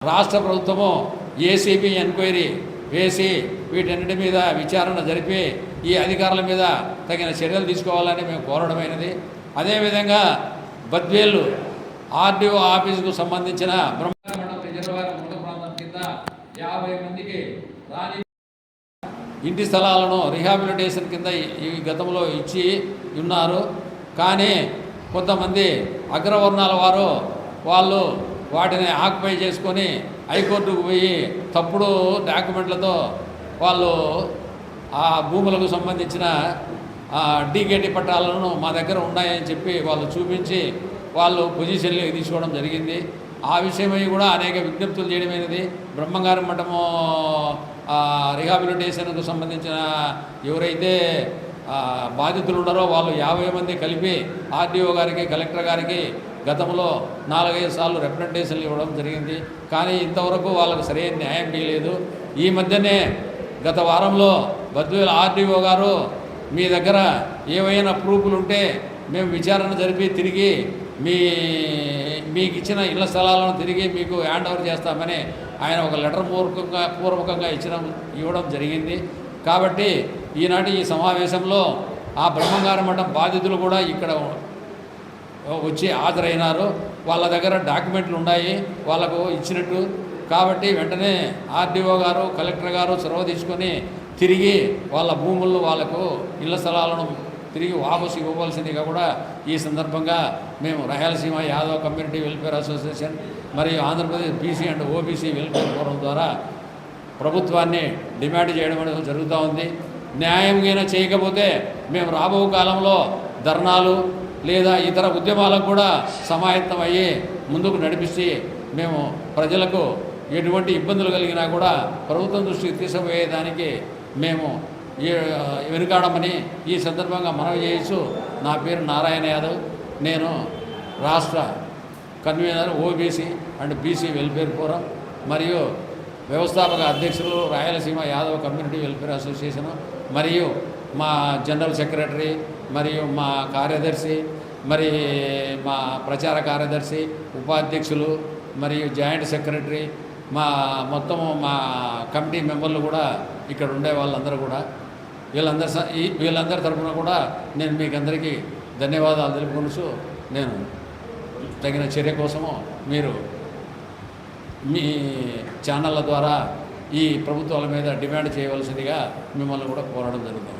రాష్ట్ర ప్రభుత్వము ACB enquiry వేసి వీటన్నిటి మీద విచారణ జరిపి ఈ అధికారుల మీద తగిన చర్యలు తీసుకోవాలని మేము కోరడమైనది అదేవిధంగా బద్వేలు ఆర్డీఓ ఆఫీసుకు సంబంధించిన రిజర్వాయర్ కింద యాభై మందికి రాని ఇంటి స్థలాలను రిహాబిలిటేషన్ కింద ఈ గతంలో ఇచ్చి ఉన్నారు. కానీ కొంతమంది అగ్రవర్ణాల వారు వాళ్ళు వాటిని ఆక్యుపై చేసుకొని హైకోర్టుకు పోయి తప్పుడు డాక్యుమెంట్లతో వాళ్ళు ఆ భూములకు సంబంధించిన డీకేటీ పట్టాలను మా దగ్గర ఉన్నాయని చెప్పి వాళ్ళు చూపించి వాళ్ళు పొజిషన్లోకి తీసుకోవడం జరిగింది. ఆ విషయమై కూడా అనేక విజ్ఞప్తులు చేయడమైనది. బ్రహ్మంగారం మఠము రిహాబిలిటేషన్కు సంబంధించిన ఎవరైతే బాధితులు ఉన్నారో వాళ్ళు యాభై మంది కలిపి ఆర్డీఓ గారికి కలెక్టర్ గారికి గతంలో నాలుగైదు సార్లు రిప్రజెంటేషన్లు ఇవ్వడం జరిగింది. కానీ ఇంతవరకు వాళ్ళకు సరైన న్యాయం చేయలేదు ఈ మధ్యనే గత వారంలో బద్వేల ఆర్డీఓ గారు మీ దగ్గర ఏవైనా ప్రూఫ్లు ఉంటే మేము విచారణ జరిపి తిరిగి మీ మీకు ఇచ్చిన ఇళ్ళ స్థలాలను తిరిగి మీకు హ్యాండ్ ఓవర్ చేస్తామని ఆయన ఒక లెటర్ పూర్వకంగా పూర్వకంగా ఇచ్చిన ఇవ్వడం జరిగింది. కాబట్టి ఈనాటి ఈ సమావేశంలో ఆ బ్రహ్మంగార మఠం బాధితులు కూడా ఇక్కడ వచ్చి హాజరైనారు. వాళ్ళ దగ్గర డాక్యుమెంట్లు ఉన్నాయి. వాళ్ళకు ఇచ్చినట్టు. కాబట్టి వెంటనే ఆర్డీఓ గారు కలెక్టర్ గారు చొరవ తీసుకొని తిరిగి వాళ్ళ భూములను వాళ్ళకు ఇళ్ళ స్థలాలను తిరిగి వాపసు ఇవ్వవలసిందిగా కూడా ఈ సందర్భంగా మేము Rayalaseema Yadav community welfare association మరియు Andhra Pradesh BC and OBC welfare forum ద్వారా ప్రభుత్వాన్ని డిమాండ్ చేయడం అనేది జరుగుతూ ఉంది. న్యాయంగా చేయకపోతే మేము రాబో కాలంలో ధర్నాలు లేదా ఇతర ఉద్యమాలకు కూడా సమాయత్తం అయ్యి ముందుకు నడిపిస్తే మేము ప్రజలకు ఎటువంటి ఇబ్బందులు కలిగినా కూడా ప్రభుత్వం దృష్టికి తీసుకుపోయేదానికి మేము వెనుకాడమని ఈ సందర్భంగా మనవి చేయొచ్చు నా పేరు నారాయణ యాదవ్. నేను రాష్ట్ర convener OBC and BC welfare forum మరియు వ్యవస్థాపక అధ్యక్షులు Rayalaseema Yadav community welfare association మరియు మా జనరల్ సెక్రటరీ మరియు మా కార్యదర్శి మరి మా ప్రచార కార్యదర్శి ఉపాధ్యక్షులు మరియు జాయింట్ సెక్రటరీ మా మొత్తము మా కమిటీ మెంబర్లు కూడా ఇక్కడ ఉండే వాళ్ళందరూ కూడా. వీళ్ళందరి వీళ్ళందరి తరఫున కూడా నేను మీకు అందరికీ ధన్యవాదాలు తెలుపుకొని నేను తగిన చర్య కోసము మీరు మీ ఛానళ్ళ ద్వారా ఈ ప్రభుత్వాల మీద డిమాండ్ చేయవలసిందిగా మిమ్మల్ని కూడా కోరడం జరుగుతుంది.